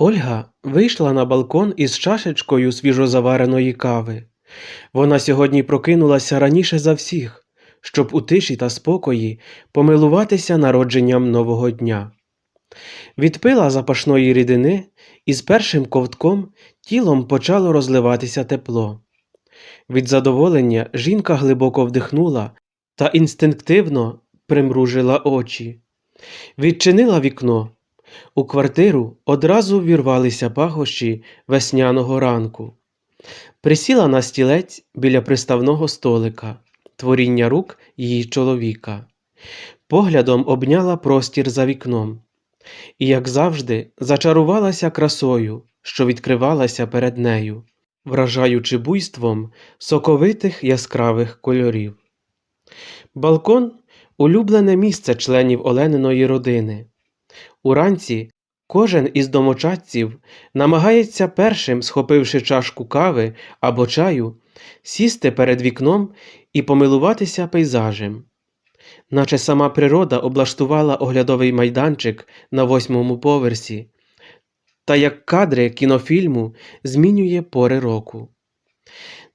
Ольга вийшла на балкон із чашечкою свіжозавареної кави. Вона сьогодні прокинулася раніше за всіх, щоб у тиші та спокої помилуватися народженням нового дня. Відпила запашної рідини, і з першим ковтком тілом почало розливатися тепло. Від задоволення жінка глибоко вдихнула та інстинктивно примружила очі. Відчинила вікно. У квартиру одразу ввірвалися пахощі весняного ранку. Присіла на стілець біля приставного столика, творіння рук її чоловіка. Поглядом обняла простір за вікном. І, як завжди, зачарувалася красою, що відкривалася перед нею, вражаючи буйством соковитих яскравих кольорів. Балкон улюблене місце членів Олениної родини. Уранці кожен із домочадців намагається першим, схопивши чашку кави або чаю, сісти перед вікном і помилуватися пейзажем. Наче сама природа облаштувала оглядовий майданчик на восьмому поверсі, та як кадри кінофільму змінює пори року.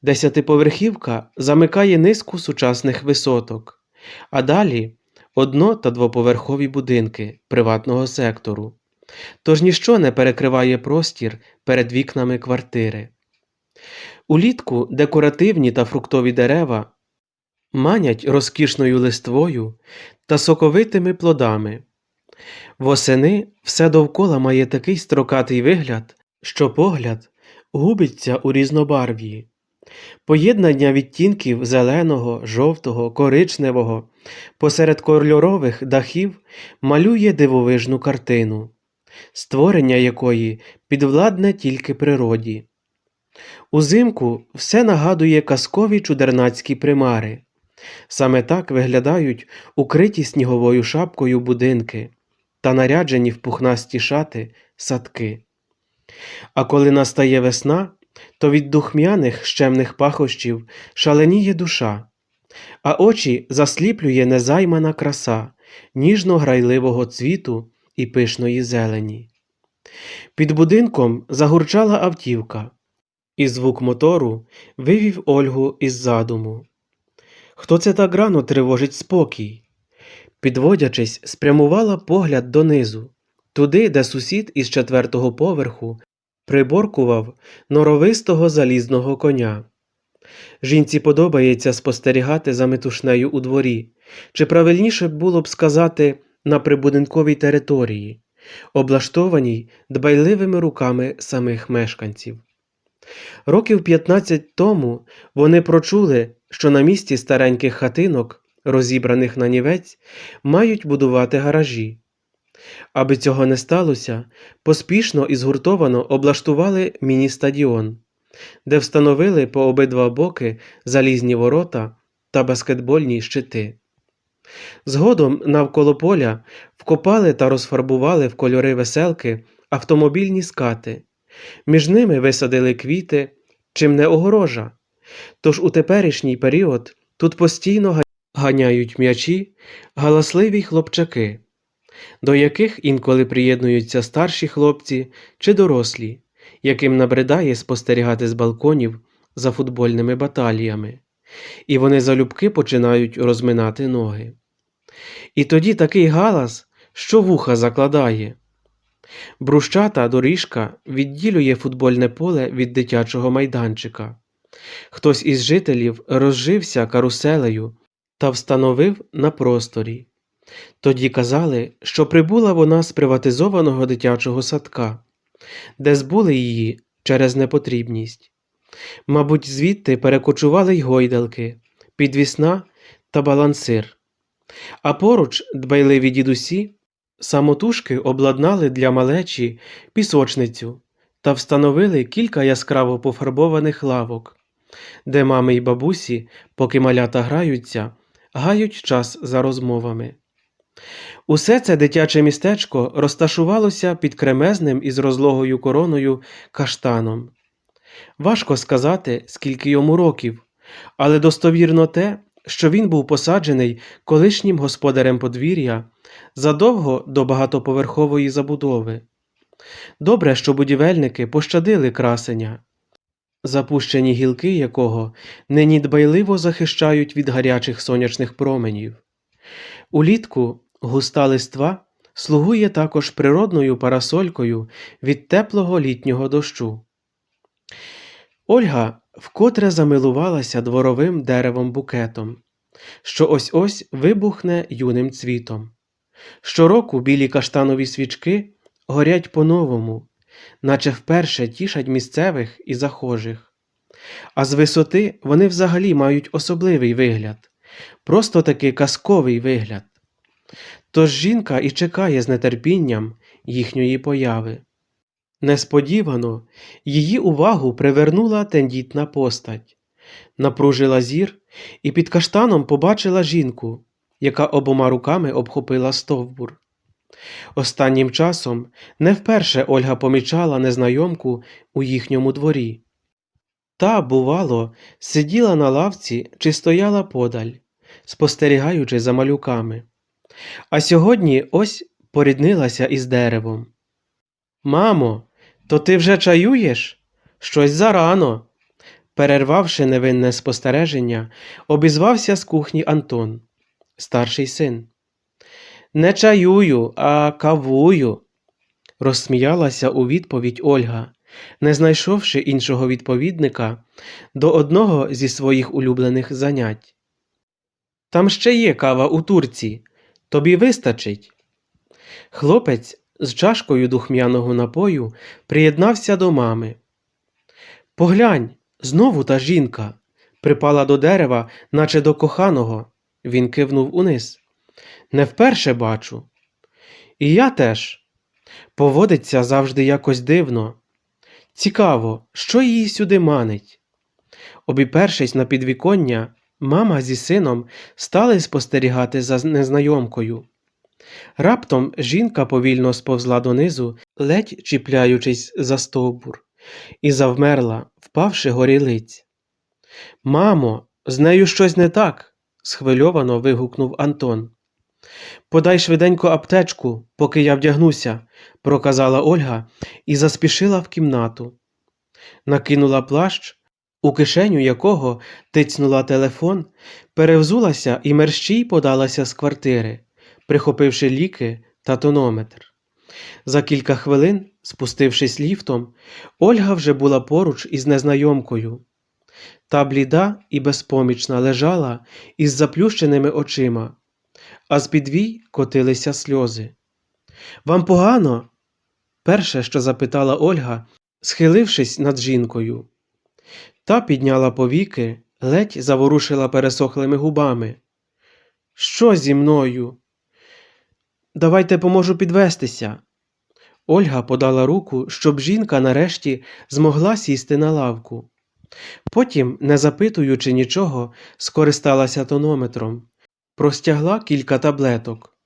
Десятиповерхівка замикає низку сучасних висоток, а далі одно- та двоповерхові будинки приватного сектору. Тож ніщо не перекриває простір перед вікнами квартири. Улітку декоративні та фруктові дерева манять розкішною листвою та соковитими плодами. Восени все довкола має такий строкатий вигляд, що погляд губиться у різнобарв'ї. Поєднання відтінків зеленого, жовтого, коричневого посеред кольорових дахів малює дивовижну картину, створення якої підвладне тільки природі. Узимку все нагадує казкові чудернацькі примари. Саме так виглядають укриті сніговою шапкою будинки та наряджені в пухнасті шати садки. А коли настає весна, то від духмяних щемних пахощів шаленіє душа, а очі засліплює незаймана краса ніжно-грайливого цвіту і пишної зелені. Під будинком загурчала автівка, і звук мотору вивів Ольгу із задуму. Хто це так рано тривожить спокій? Підводячись, спрямувала погляд донизу, туди, де сусід із четвертого поверху приборкував норовистого залізного коня. Жінці подобається спостерігати за метушнею у дворі, чи правильніше було б сказати на прибудинковій території, облаштованій дбайливими руками самих мешканців. Років 15 тому вони прочули, що на місці стареньких хатинок, розібраних на нівець, мають будувати гаражі. Аби цього не сталося, поспішно і згуртовано облаштували міні-стадіон, де встановили по обидва боки залізні ворота та баскетбольні щити. Згодом навколо поля вкопали та розфарбували в кольори веселки автомобільні скати, між ними висадили квіти, чим не огорожа. Тож у теперішній період тут постійно ганяють м'ячі галасливі хлопчаки, до яких інколи приєднуються старші хлопці чи дорослі, яким набридає спостерігати з балконів за футбольними баталіями, і вони залюбки починають розминати ноги. І тоді такий галас, що вуха закладає. Брущата доріжка відділює футбольне поле від дитячого майданчика. Хтось із жителів розжився каруселею та встановив на просторі. Тоді казали, що прибула вона з приватизованого дитячого садка, де збули її через непотрібність. Мабуть, звідти перекочували й гойдалки, підвісна та балансир. А поруч дбайливі дідусі самотужки обладнали для малечі пісочницю та встановили кілька яскраво пофарбованих лавок, де мами й бабусі, поки малята граються, гають час за розмовами. Усе це дитяче містечко розташувалося під кремезним із розлогою короною каштаном. Важко сказати, скільки йому років, але достовірно те, що він був посаджений колишнім господарем подвір'я задовго до багатоповерхової забудови. Добре, що будівельники пощадили красення, запущені гілки якого нині дбайливо захищають від гарячих сонячних променів. Улітку густа листва слугує також природною парасолькою від теплого літнього дощу. Ольга вкотре замилувалася дворовим деревом букетом, що ось ось вибухне юним цвітом. Щороку білі каштанові свічки горять по-новому, наче вперше тішать місцевих і захожих. А з висоти вони взагалі мають особливий вигляд, просто таки казковий вигляд. Тож жінка і чекає з нетерпінням їхньої появи. Несподівано її увагу привернула тендітна постать, напружила зір і під каштаном побачила жінку, яка обома руками обхопила стовбур. Останнім часом не вперше Ольга помічала незнайомку у їхньому дворі. Та, бувало, сиділа на лавці чи стояла подаль, спостерігаючи за малюками. А сьогодні ось поріднилася із деревом. Мамо, то ти вже чаюєш? Щось зарано. Перервавши невинне спостереження, обізвався з кухні Антон, старший син. Не чаюю, а кавую, розсміялася у відповідь Ольга, не знайшовши іншого відповідника до одного зі своїх улюблених занять. Там ще є кава у турці, тобі вистачить. Хлопець з чашкою духмяного напою приєднався до мами. Поглянь, знову та жінка припала до дерева, наче до коханого. Він кивнув униз. Не вперше бачу. І я теж. Поводиться завжди якось дивно. Цікаво, що її сюди манить. Обіпершись на підвіконня, мама зі сином стали спостерігати за незнайомкою. Раптом жінка повільно сповзла донизу, ледь чіпляючись за стовбур, і завмерла, впавши горілиць. Мамо, з нею щось не так. схвильовано вигукнув Антон. Подай швиденько аптечку, поки я вдягнуся, проказала Ольга і заспішила в кімнату. Накинула плащ, у кишеню якого тицнула телефон, перевзулася і мерщій подалася з квартири, прихопивши ліки та тонометр. За кілька хвилин, спустившись ліфтом, Ольга вже була поруч із незнайомкою. Та бліда і безпомічна лежала із заплющеними очима, а з підвій котилися сльози. Вам погано? перше, що запитала Ольга, схилившись над жінкою. Та підняла повіки, ледь заворушила пересохлими губами. Що зі мною? Давайте поможу підвестися. Ольга подала руку, щоб жінка нарешті змогла сісти на лавку. Потім, не запитуючи нічого, скористалася тонометром, простягла кілька таблеток.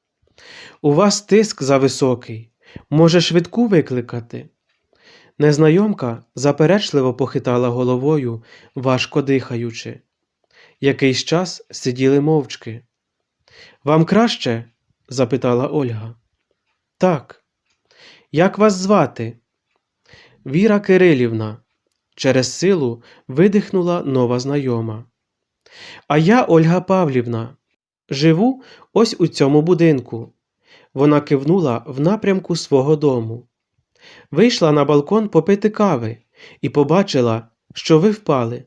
У вас тиск зависокий, може швидку викликати. Незнайомка заперечливо похитала головою, важко дихаючи. Якийсь час сиділи мовчки. Вам краще? запитала Ольга. Так. Як вас звати? Віра Кирилівна. Через силу видихнула нова знайома. А я Ольга Павлівна. Живу ось у цьому будинку. Вона кивнула в напрямку свого дому. Вийшла на балкон попити кави і побачила, що ви впали.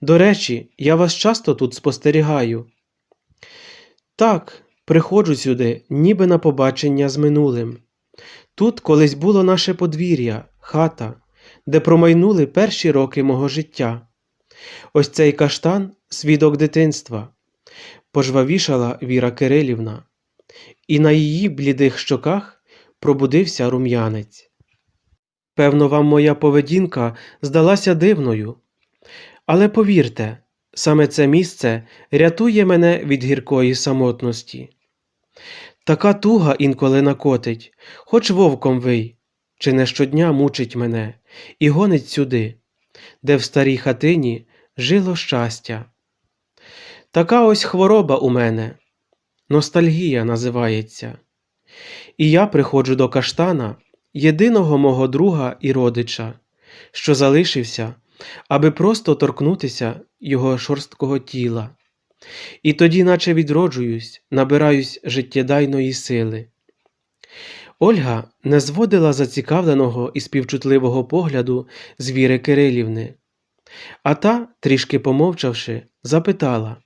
До речі, я вас часто тут спостерігаю. Так, приходжу сюди, ніби на побачення з минулим. Тут колись було наше подвір'я, хата, де промайнули перші роки мого життя. Ось цей каштан свідок дитинства, пожвавішала Віра Кирилівна, і на її блідих щоках пробудився рум'янець. Певно, вам моя поведінка здалася дивною, але повірте, саме це місце рятує мене від гіркої самотності. Така туга інколи накотить, хоч вовком вий, чи не щодня мучить мене і гонить сюди, де в старій хатині жило щастя. Така ось хвороба у мене, ностальгія називається. І я приходжу до каштана, єдиного мого друга і родича, що залишився, аби просто торкнутися його шорсткого тіла. І тоді, наче відроджуюсь, набираюсь життєдайної сили. Ольга не зводила зацікавленого і співчутливого погляду з Віри Кирилівни, а та, трішки помовчавши, запитала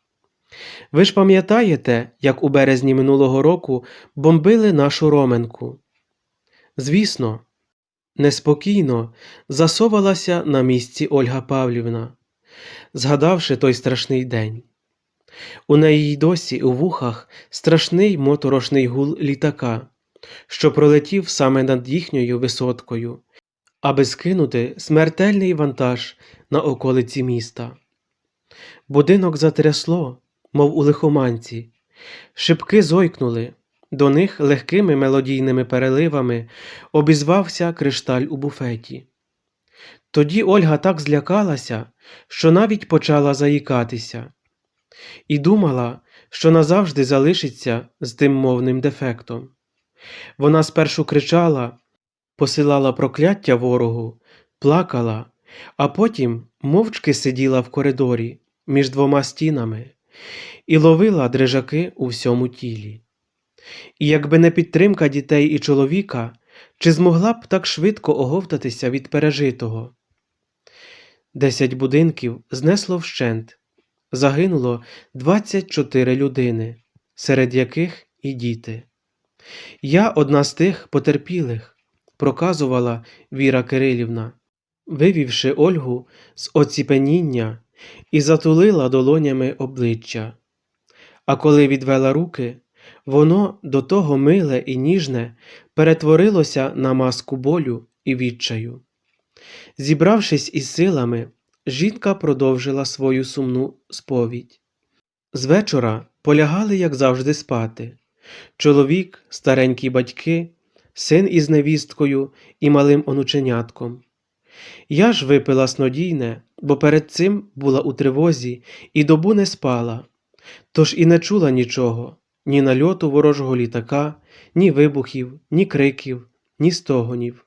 Ви ж пам'ятаєте, як у березні минулого року бомбили нашу Роменку? Звісно, неспокійно засовалася на місці Ольга Павлівна, згадавши той страшний день. У неї й досі у вухах страшний моторошний гул літака, що пролетів саме над їхньою висоткою, аби скинути смертельний вантаж на околиці міста. Будинок затрясло, мов у лихоманці, шибки зойкнули, до них легкими мелодійними переливами обізвався кришталь у буфеті. Тоді Ольга так злякалася, що навіть почала заїкатися, і думала, що назавжди залишиться з тим мовним дефектом. Вона спершу кричала, посилала прокляття ворогу, плакала, а потім мовчки сиділа в коридорі між двома стінами і ловила дрижаки у всьому тілі. І якби не підтримка дітей і чоловіка, чи змогла б так швидко оговтатися від пережитого? Десять будинків знесло вщент, загинуло 24 людини, серед яких і діти. Я одна з тих потерпілих, проказувала Віра Кирилівна, вивівши Ольгу з оціпеніння і затулила долонями обличчя. А коли відвела руки, воно до того миле і ніжне перетворилося на маску болю і відчаю. Зібравшись із силами, жінка продовжила свою сумну сповідь. З вечора полягали, як завжди, спати. Чоловік, старенькі батьки, син із невісткою і малим онученятком. Я ж випила снодійне, бо перед цим була у тривозі і добу не спала, тож і не чула нічого, ні нальоту ворожого літака, ні вибухів, ні криків, ні стогонів.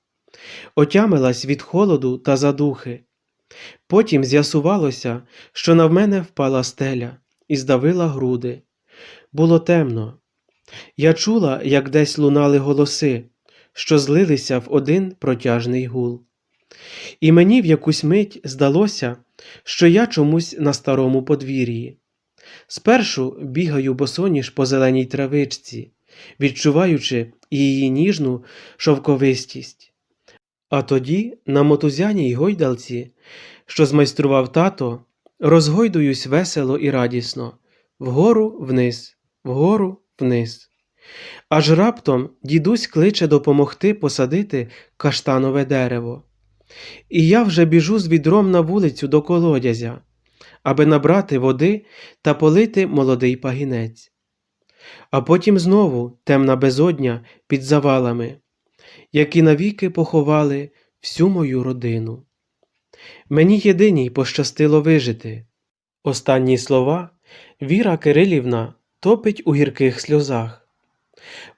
Отямилась від холоду та задухи. Потім з'ясувалося, що на мене впала стеля і здавила груди. Було темно. Я чула, як десь лунали голоси, що злилися в один протяжний гул. І мені в якусь мить здалося, що я чомусь на старому подвір'ї. Спершу бігаю босоніж по зеленій травичці, відчуваючи її ніжну шовковистість. А тоді на мотузяній гойдалці, що змайстрував тато, розгойдуюсь весело і радісно, вгору вниз, вгору вниз. Аж раптом дідусь кличе допомогти посадити каштанове дерево. І я вже біжу з відром на вулицю до колодязя, аби набрати води та полити молодий пагінець. А потім знову темна безодня під завалами, які навіки поховали всю мою родину. Мені єдиній пощастило вижити. Останні слова Віра Кирилівна топить у гірких сльозах.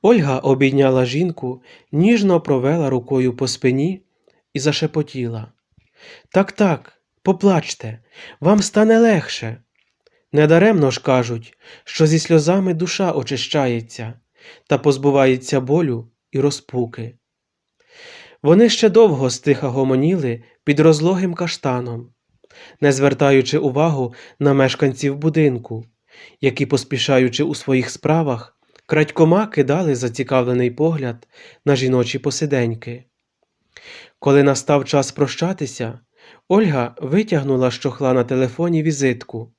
Ольга обійняла жінку, ніжно провела рукою по спині і зашепотіла. Так, так, поплачте, вам стане легше. Недаремно ж кажуть, що зі сльозами душа очищається та позбувається болю і розпуки. Вони ще довго стиха гомоніли під розлогим каштаном, не звертаючи увагу на мешканців будинку, які, поспішаючи у своїх справах, крадькома кидали зацікавлений погляд на жіночі посиденьки. Коли настав час прощатися, Ольга витягнула з чохла на телефоні візитку.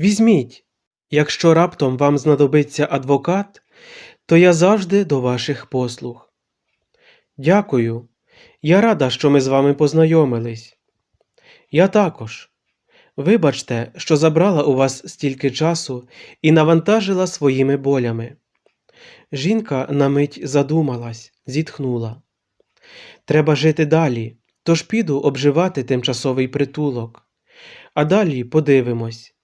Візьміть, якщо раптом вам знадобиться адвокат, то я завжди до ваших послуг. Дякую. Я рада, що ми з вами познайомились. Я також. Вибачте, що забрала у вас стільки часу і навантажила своїми болями. Жінка на мить задумалась, зітхнула. Треба жити далі, тож піду обживати тимчасовий притулок. А далі подивимось.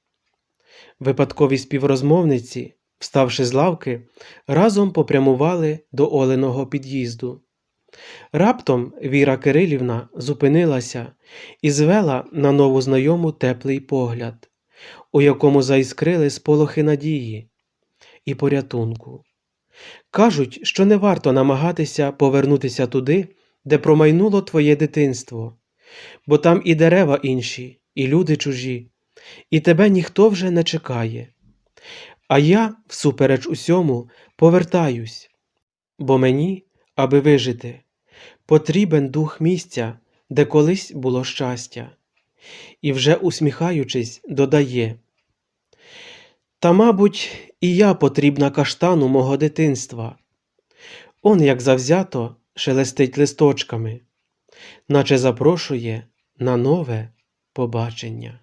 Випадкові співрозмовниці, вставши з лавки, разом попрямували до Оленого під'їзду. Раптом Віра Кирилівна зупинилася і звела на нову знайому теплий погляд, у якому заіскрили сполохи надії і порятунку. Кажуть, що не варто намагатися повернутися туди, де промайнуло твоє дитинство, бо там і дерева інші, і люди чужі, і тебе ніхто вже не чекає. А я, всупереч усьому, повертаюсь, бо мені, аби вижити, потрібен дух місця, де колись було щастя. І вже усміхаючись, додає Та, мабуть, і я потрібна каштану мого дитинства. Он як завзято шелестить листочками, наче запрошує на нове побачення.